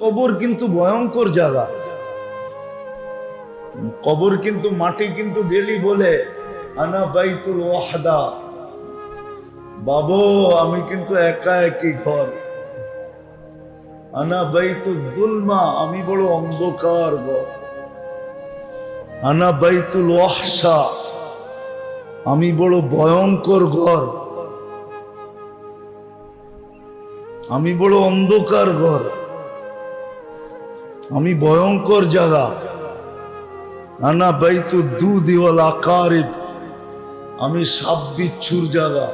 কবর কিন্তু ভয়ঙ্কর জায়গা। কবর কিন্তু মাটি কিন্তু গেলি বলে, আনা বাইতুল ওয়াহদা। বাবু, আমি কিন্তু একা একই ঘর। আনা বাইতুল দুলমা আমি বড় অন্ধকার ঘর। আনা বাইতুল ওয়াহসা আমি বড় ভয়ঙ্কর ঘর। আমি বড় অন্ধকার ঘর। আমি ভয়ঙ্কর জায়গা। আনা বাইতু দু ওয়াল আকারিব আমি সাপ বিচ্ছুর জায়গা।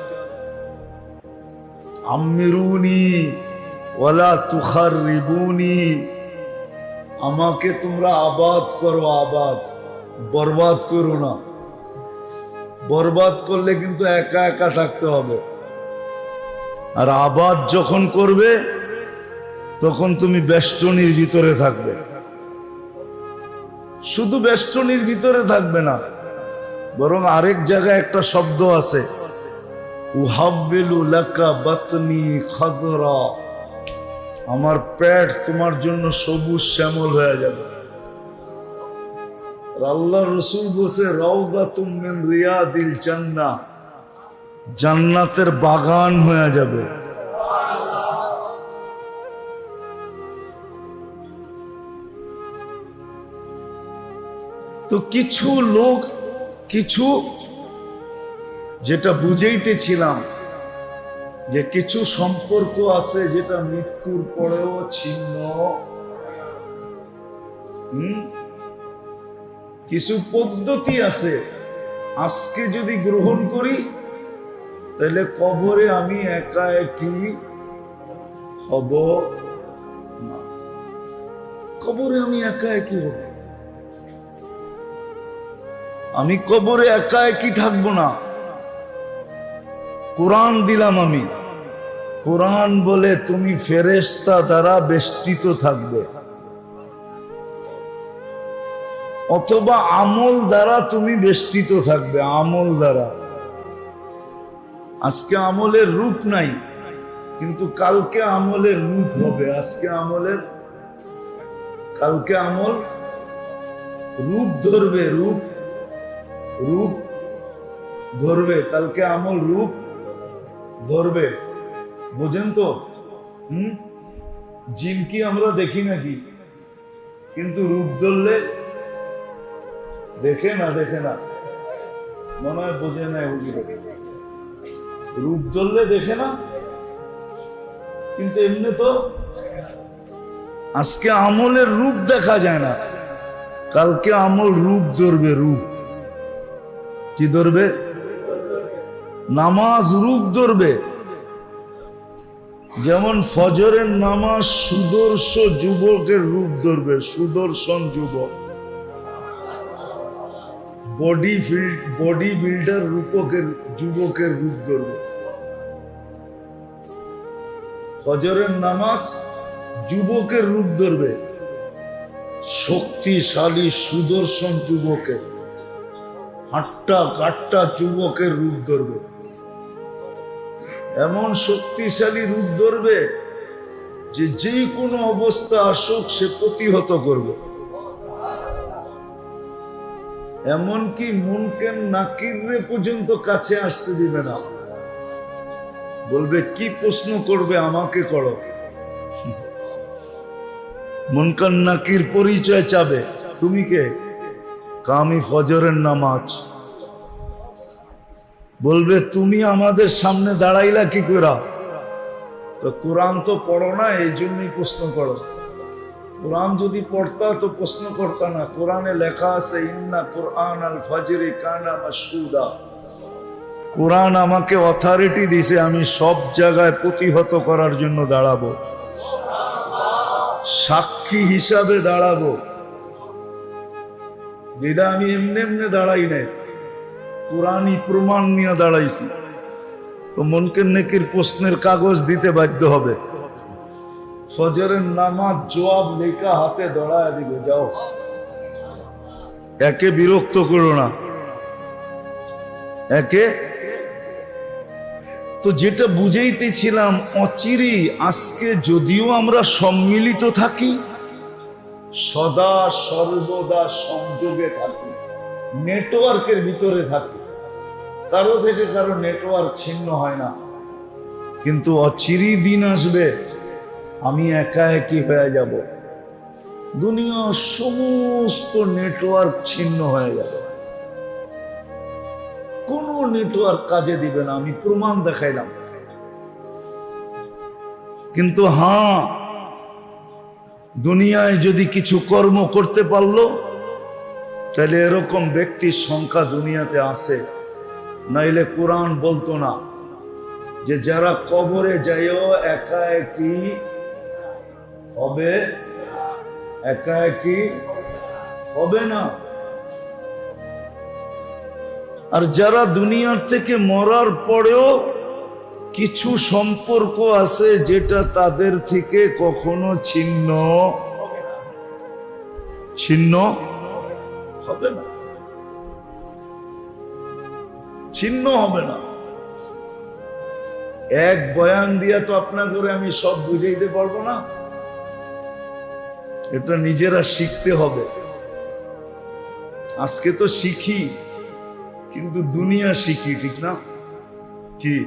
আমিরুনি ওয়ালা তুখার রিবুনি আমাকে তোমরা আবাদ করো, আবাদ। বরবাদ করো না। বরবাদ করলে কিন্তু একা একা থাকতে হবে। আর আবাদ যখন করবে তখন তুমি বেষ্টনীর ভিতরে থাকবে। শুধু বেষ্টনীর ভিতরে থাকবে না, বরং আরেক জায়গায় একটা শব্দ আছে। আমার পেট তোমার জন্য সবুজ শ্যামল হয়ে যাবে। আল্লাহ রসুল বসে রওদা তুমিন রিয়াদিল জান্না জান্নাতের বাগান হয়ে যাবে। তো কিছু লোক, কিছু যেটা বুঝাইতেছিলাম যে কিছু সম্পর্ক আছে যেটা মৃত্যুর পরেও ছিন্ন। কিছু পদ্ধতি আছে। আজকে যদি গ্রহণ করি, তাহলে কবরে আমি একা একই হব না। কবরে আমি একা একই হব। আমি কবরে একা একই থাকব না? কোরআন দিলাম আমি। কোরআন বলে তুমি ফেরেস্তা দ্বারা বেষ্টিত থাকবে। অথবা আমল দ্বারা তুমি বেষ্টিত থাকবে, আমল দ্বারা। আজকে আমলের রূপ নাই, কিন্তু কালকে আমলের রূপ হবে। আজকে আমলের, কালকে আমল রূপ ধরবে, রূপ রূপ ধরবে, কালকে আমল রূপ ধরবে। বোঝেন তো? হুম? জিন কি আমরা দেখি নাকি? কিন্তু রূপ ধরলে দেখে না দেখে না। মনে হয় বোঝে না রূপ ধরলে দেখে না, কিন্তু এমনি তো আজকে আমলের রূপ দেখা যায় না। কালকে আমল রূপ ধরবে, রূপ। কি ধরবে? নামাজ রূপ ধরবে। যেমন ফজরের নামাজ সুদর্শ যুবকের রূপ ধরবে, সুদর্শন যুবক। বডি ফিল্ড বডি বিল্ডার রূপকের, যুবকের রূপ ধরবে। ফজরের নামাজ যুবকের রূপ ধরবে। শক্তিশালী সুদর্শন যুবকের। হাট্টা কাট্টা যুবকের রূপ ধরবে। এমন শক্তিশালী রূপ ধরবে যে যে কোনো অবস্থা আসুক, সে প্রতিহত করবে। এমনকি মুনকেন নাকিরে পর্যন্ত কাছে আসতে দিবে না। বলবে, কি প্রশ্ন করবে আমাকে করো? মুনকান নাকির পরিচয় চাবে। তুমি কে? কামি ফজরের নামাজ। বলবে, তুমি আমাদের সামনে দাঁড়াইলা কি করা তো কোরআন তো পড়ো না, এই জন্যই প্রশ্ন করো। কোরআন যদি পড়তা তো প্রশ্ন করতা না। কোরআনে লেখা আছে, ইন্না কোরআন আল ফজরে কানা মাসুদা কোরআন আমাকে অথরিটি দিছে, আমি সব জায়গায় প্রতিহত করার জন্য দাঁড়াবো। সাক্ষী হিসাবে দাঁড়াবো। বিদা আমি এমনি এমনি দাঁড়াই নাই। কোরআনই প্রমাণ নিয়ে দাঁড়াইছি। তো মনকে নেকির প্রশ্নের কাগজ দিতে বাধ্য হবে। ফজরের নামাজ জবাব লেখা হাতে দড়ায় দিবে, যাও। একে বিরক্ত করো না। একে? তো যেটা বুঝাইতেছিলাম অচিরি আজকে যদিও আমরা সম্মিলিত থাকি সদা সর্বদা সংযোগে থাকি নেটওয়ার্কের ভিতরে থাকি। কারও থেকে কারও নেটওয়ার্ক ছিন্ন হয় না। কিন্তু অচিরি দিন আসবে, আমি একা একই হয়ে যাব। দুনিয়ার সমস্ত নেটওয়ার্ক ছিন্ন হয়ে যাবে। কোনো নেটওয়ার্ক কাজে দিবে না, আমি প্রমাণ দেখাইলাম। কিন্তু হ্যাঁ দুনিয়ায় যদি কিছু কর্ম করতে পারল, তাহলে এরকম ব্যক্তির সংখ্যা দুনিয়াতে আসে নাইলে কোরআন বলতো না যে, যারা কবরে যাইও, একা একই হবে, একা একই হবে না। আর যারা দুনিয়ার থেকে মরার পরেও কিছু সম্পর্ক আছে যেটা তাদের থেকে কখনো ছিন্ন ছিন্ন হবে না। ছিন্ন হবে না। এক বয়ান দিয়া তো আপনার করে আমি সব বুঝাইতে পারব না। এটা নিজেরা শিখতে হবে। আজকে তো শিখি, কিন্তু দুনিয়া শিখি, ঠিক না? কি?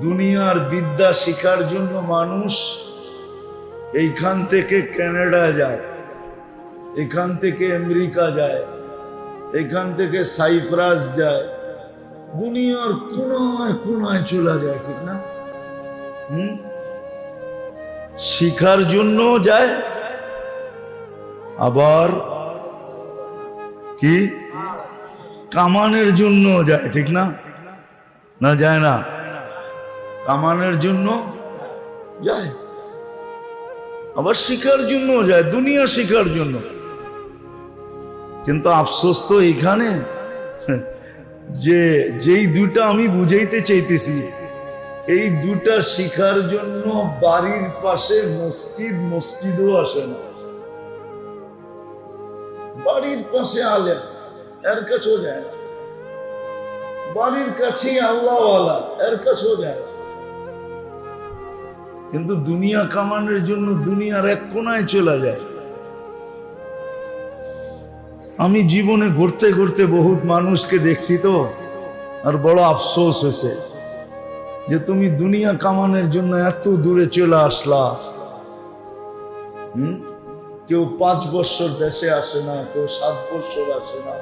দুনিয়ার বিদ্যা শিখার জন্য মানুষ এইখান থেকে কানাডা যায় এখান থেকে আমেরিকা যায় এখান থেকে সাইপ্রাস যায়, দুনিয়ার কোনায় কোনায় চলে যায়, ঠিক না? হুম? শিখার জন্য যায়, আবার কি? কামানের জন্য যায়, ঠিক না? না যায় না। কামানের জন্য? যায়। আবার শিখার জন্য যায়, দুনিয়া শিখার জন্য। কিন্তু আফসোস তো এখানে। যে, যেই দুটা আমি বুঝাইতে চাইতেছি, এই দুটা শিখার জন্য বাড়ির পাশে মসজিদ, মসজিদও আসে না। বাড়ির পাশে আলেম, এর কাছেও যায় বাড়ির কাছেই আল্লাহওয়ালা, এর কাছেও যায় কিন্তু দুনিয়া কামানোর জন্য দুনিয়ার এক কোনায় চলে যায়। আমি জীবনে ঘুরতে ঘুরতে বহুত মানুষকে দেখছি তো, আর বড় আফসোস হয়েছে যে তুমি দুনিয়া কামানোর জন্য এত দূরে চলে আসলা। কেউ পাঁচ বছর দেশে আসে না, কেউ সাত বছর আসে না,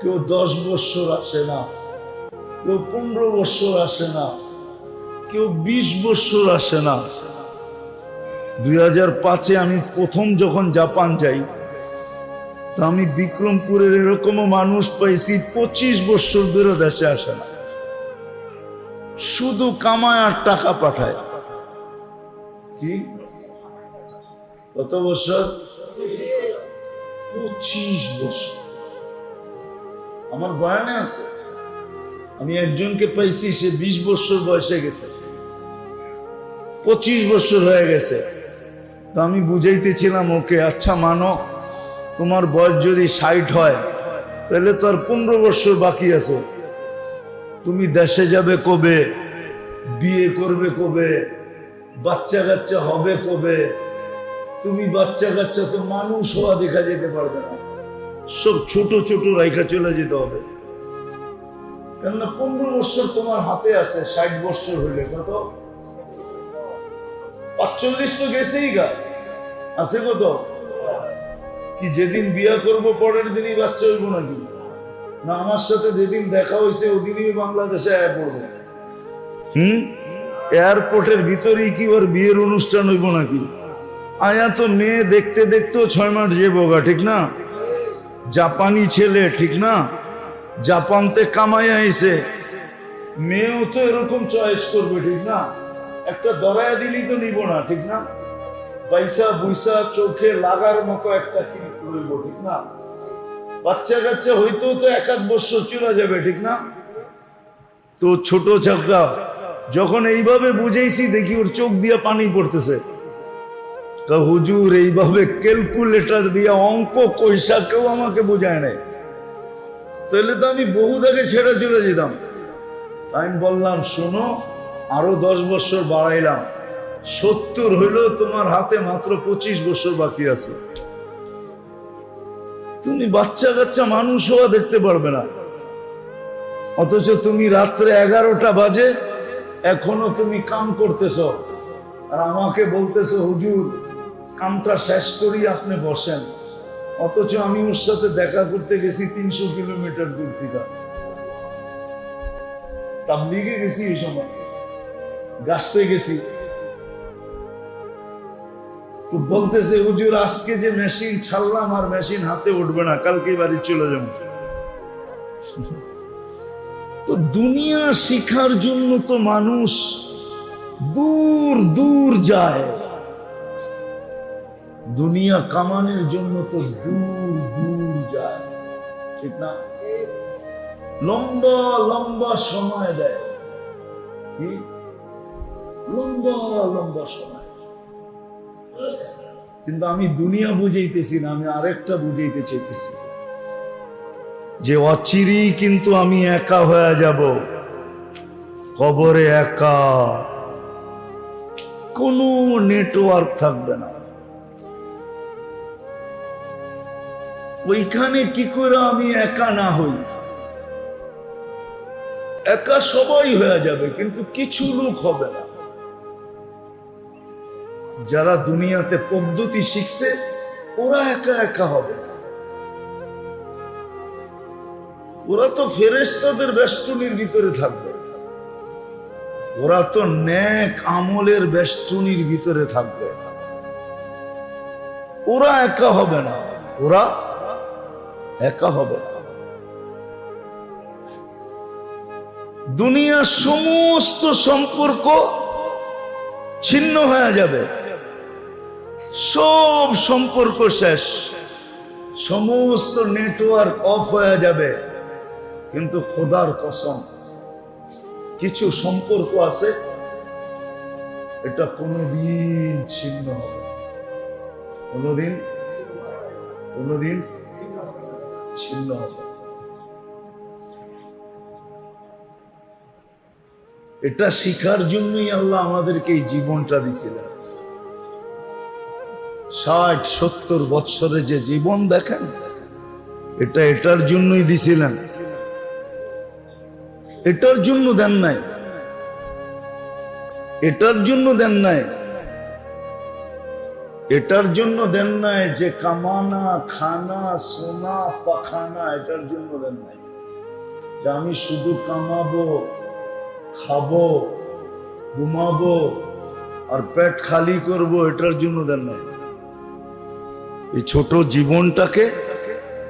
কেউ দশ বছর আসে না, কেউ পনেরো বছর আসে না। কেউ বিশ বছর আসে না। দুই হাজার পাঁচে আমি প্রথম যখন জাপান যাই, তো আমি বিক্রমপুরের এরকমও মানুষ পাইছি, পঁচিশ বছর ধরে দেশে আসে না। শুধু কামায় আর টাকা পাঠায়। কি? কত বছর? পঁচিশ বছর। আমার বয়ানে আছে। আমি একজনকে পাইছি, সে বিশ বছর বয়সে গেছে। পঁচিশ বছর হয়ে গেছে। তো আমি বুঝাইতেছিলাম, ওকে আচ্ছা মানো, তোমার বয়স যদি ষাট হয়, তাহলে তো আর পনেরো বছর বাকি আছে। তুমি দেশে যাবে কবে? বিয়ে করবে কবে? বাচ্চা কাচ্চা হবে কবে? তুমি বাচ্চা কাচ্চা তো মানুষ হওয়া দেখা যেতে পারবে না। সব ছোট ছোট রাইখা চলে যেতে হবে। কেননা পনেরো বছর তোমার হাতে আছে, ষাট বছর হইলে কত পাঁচচল্লিশ তো গেছেই গা। আছে কত? কি যেদিন বিয়া করব, পরের দিনই বাচ্চা হইব নাকি? না, আমার সাথে যেদিন দেখা হয়েছে ওদিনই বাংলাদেশে আয়া হুম? এয়ারপোর্টের ভিতরেই কি ওর বিয়ের অনুষ্ঠান হইব নাকি? আয়া তো মেয়ে দেখতে দেখতেও ছয় মাস যে ঠিক না? জাপানি ছেলে, ঠিক না? জাপানতে কামাই আইছে। মেয়েও তো এরকম চয়েস করবে, ঠিক না? একটা দরায়া দিলি তো নিব না, ঠিক না? পয়সা বুইসা চোখে লাগার মতো একটা কি করব ঠিক না? বাচ্চা কাচ্চা হইতেও তো এক আধ বছর চলে যাবে, ঠিক না? তো ছোট ছাত্রা যখন এইভাবে বুঝেছি দেখি ওর চোখ দিয়ে পানি পড়তেছে। হুজুর, এইভাবে ক্যালকুলেটর দিয়ে অঙ্ক কইসা কেউ আমাকে বোঝায় নাই। তাহলে তো আমি বহু আগে ছেড়ে চলে যেতাম। আমি বললাম, শোনো, আরও দশ বছর বাড়াইলাম। সত্তর হইলেও তোমার হাতে মাত্র পঁচিশ বছর বাকি আছে। তুমি বাচ্চা কাচ্চা মানুষ হওয়া দেখতে পারবে না। অথচ তুমি রাত্রে এগারোটা বাজে, এখনও তুমি কাম করতেছ। আর আমাকে বলতেছো, হুজুর, কামটা শেষ করি আপনি বসেন। অথচ আমি ওর সাথে দেখা করতে গেছি তিনশো কিলোমিটার দূর থেকে। তাবলিগে গেছি এই সময়। গাছতে গেছি। তো বলতেছে, হুজুর, আজকে যে মেশিন ছাড়লাম আর মেশিন হাতে উঠবে না, কালকে বাড়ি চলে যাব। তো দুনিয়া শিখার জন্য তো মানুষ দূর দূর যায়। দুনিয়া কামানের জন্য তো দূর দূর যায়। ঠিক না? লম্বা লম্বা সময় দেয়। কি? লম্বা লম্বা সময়। কিন্তু আমি দুনিয়া বুঝাইতেছি না, আমি আরেকটা বুঝাইতে চাইতেছি। যে অচিরি কিন্তু আমি একা হয়ে যাব, কবরে একা। কোনো নেটওয়ার্ক থাকবে না। ওইখানে কি করে আমি একা না হই? একা সবাই হয়ে যাবে, কিন্তু কিছু লোক হবে না। যারা দুনিয়াতে পদ্ধতি শিখছে, ওরা একা একা হবে ওরা তো ফেরেস্তাদের বেষ্টনীর ভিতরে থাকবে। ওরা তো ন্যাক আমলের বেষ্টনীর ভিতরে থাকবে। ওরা একা হবে না। ওরা একা হবে। দুনিয়ার সমস্ত সম্পর্ক ছিন্ন হয়ে যাবে। সব সম্পর্ক শেষ। সমস্ত নেটওয়ার্ক অফ হয়ে যাবে। কিন্তু খোদার কসম, কিছু সম্পর্ক আছে, এটা কোনোদিন ছিন্ন হবে। কোনোদিন কোনোদিন ছিন্ন এটা শিখার জন্যই আল্লাহ আমাদেরকে এই জীবনটা দিয়েছিলেন। ষাট, সত্তর বৎসরে যে জীবন দেখেন, এটা এটার জন্যই দিছিলেন এটার জন্য দেন নাই। এটার জন্য দেন নাই। এটার জন্য দেন নাই যে কামানা, খানা, সোনা, পাখানা, এটার জন্য দেন নাই। যে আমি শুধু কামাবো, খাব, ঘুমাবো আর পেট খালি করব, এটার জন্য দেন নাই। এই ছোট জীবনটাকে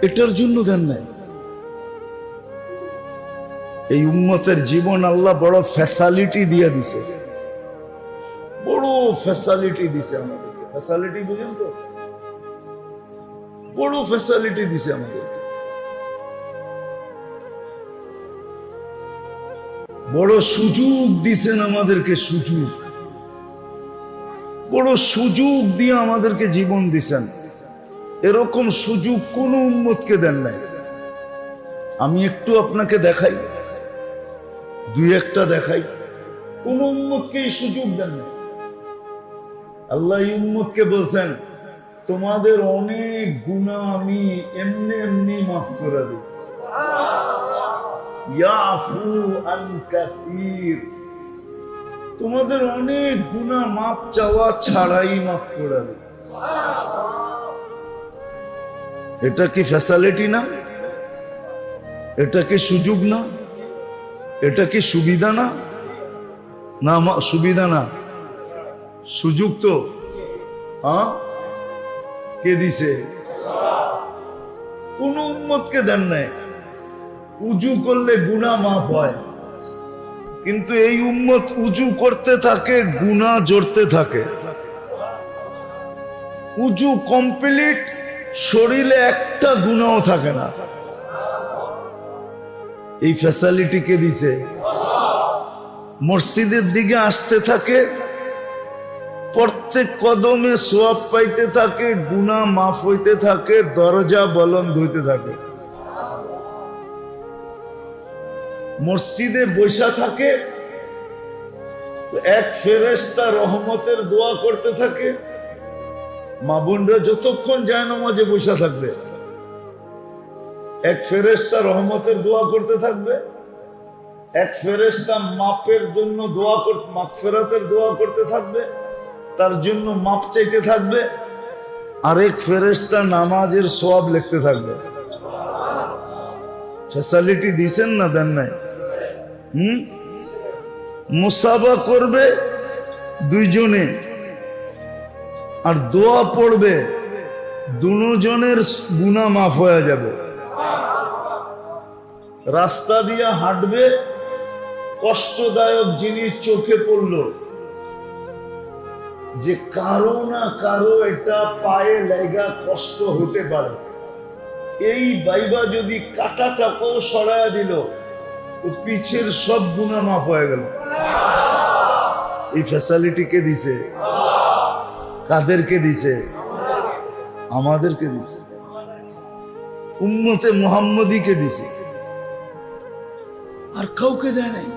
এটার জন্য দেন নাই। এই উন্মতের জীবন আল্লাহ বড় ফ্যাসালিটি দিয়ে দিছে। বড় ফ্যাসালিটি দিছে আমাদেরকে ফ্যাসালিটি বুঝেন তো? বড় ফ্যাসালিটি দিছে আমাদেরকে বড় সুযোগ দিছেন আমাদেরকে সুযোগ। বড় সুযোগ দিয়ে আমাদেরকে জীবন দিছেন। এরকম সুযোগ কোন উন্মতকে দেন নাই। আমি একটু আপনাকে দেখাই। দুই একটা দেখাই। কোন উন্মতকে এই সুযোগ দেন নাই। আল্লাহ উম্মতকে বলছেন তোমাদের অনেক গুণা আমি এমনি এমনি মাফ করে দিই। তোমাদের অনেক গুণা মাপ চাওয়া ছাড়াই মাফ করে দিই এটা কি ফ্যাসালিটি না? এটা কি সুযোগ না? এটা কি সুবিধা না? না সুবিধা না। সুযোগ তো হ্যাঁ? কে দিছে? কোন উন্মতকে দেন নাই। উজু করলে গুণা মাফ হয়। কিন্তু এই উম্মত উজু করতে থাকে গুণা জড়তে থাকে। উজু কমপ্লিট শরীরে একটা গুণাও থাকে না। এই ফ্যাসিলিটি কে দিছে? মসজিদের দিকে আসতে থাকে প্রত্যেক কদমে সোয়াব পাইতে থাকে গুণা মাফ হইতে থাকে, দরজা বলন ধুইতে থাকে। মসজিদে বৈশা থাকে, এক ফেরেস্তা রহমতের দোয়া করতে থাকে। মা বোনরা যতক্ষণ যায় নামাজে বৈশা থাকবে, এক ফেরেস্তা রহমতের দোয়া করতে থাকবে, এক ফেরেস্তা মাপের জন্য দোয়া মাপ ফেরাতের দোয়া করতে থাকবে। তার জন্য মাপ চাইতে থাকবে, আরেক ফেরেস্তা নামাজের সব লিখতে থাকবে। ফ্যাসিলিটি দিছেন না দেন নাই? হম? মুসাফা করবে দুইজনে, আর দোয়া পড়বে দুজনের গুণা মাফ হয়ে যাবে। রাস্তা দিয়ে হাঁটবে, কষ্টদায়ক জিনিস চোখে পড়ল। যে কারও না কারও এটা পায়ে লেগা কষ্ট হতে পারে। এই বাইবা যদি কাটাটাকেও সরাইয়া দিল তো পিছের সব গুণা মাফ হয়ে গেল। এই ফ্যাসিলিটি কে দিছে। কাদেরকে দিছে? আমাদেরকে দিছে। উম্মতে মোহাম্মদীকে দিছে। আর কাউকে দেয় নাই।